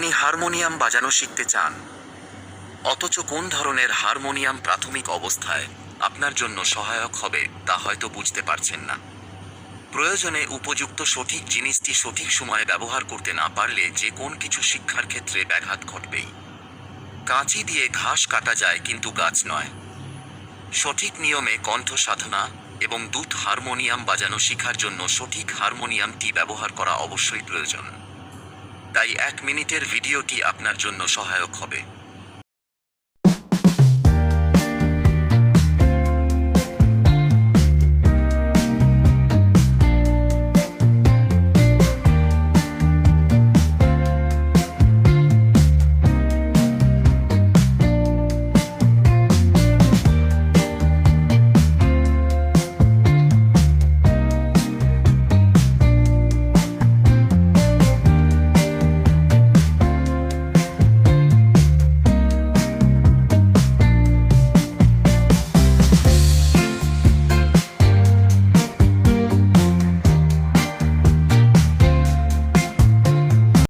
আপনি হারমোনিয়াম বাজানো শিখতে চান, অথচ কোন ধরনের হারমোনিয়াম প্রাথমিক অবস্থায় আপনার জন্য সহায়ক হবে তা হয়তো বুঝতে পারছেন না। প্রয়োজনে উপযুক্ত সঠিক জিনিসটি সঠিক সময়ে ব্যবহার করতে না পারলে যে কোন কিছু শিক্ষার ক্ষেত্রে ব্যাঘাত ঘটবেই। কাঁচি দিয়ে ঘাস কাটা যায় কিন্তু গাছ নয়। সঠিক নিয়মে কণ্ঠ সাধনা এবং দুধ হারমোনিয়াম বাজানো শিখার জন্য সঠিক হারমোনিয়ামটি ব্যবহার করা অবশ্যই প্রয়োজন। তাই এক মিনিটের ভিডিওটি আপনার জন্য সহায়ক হবে।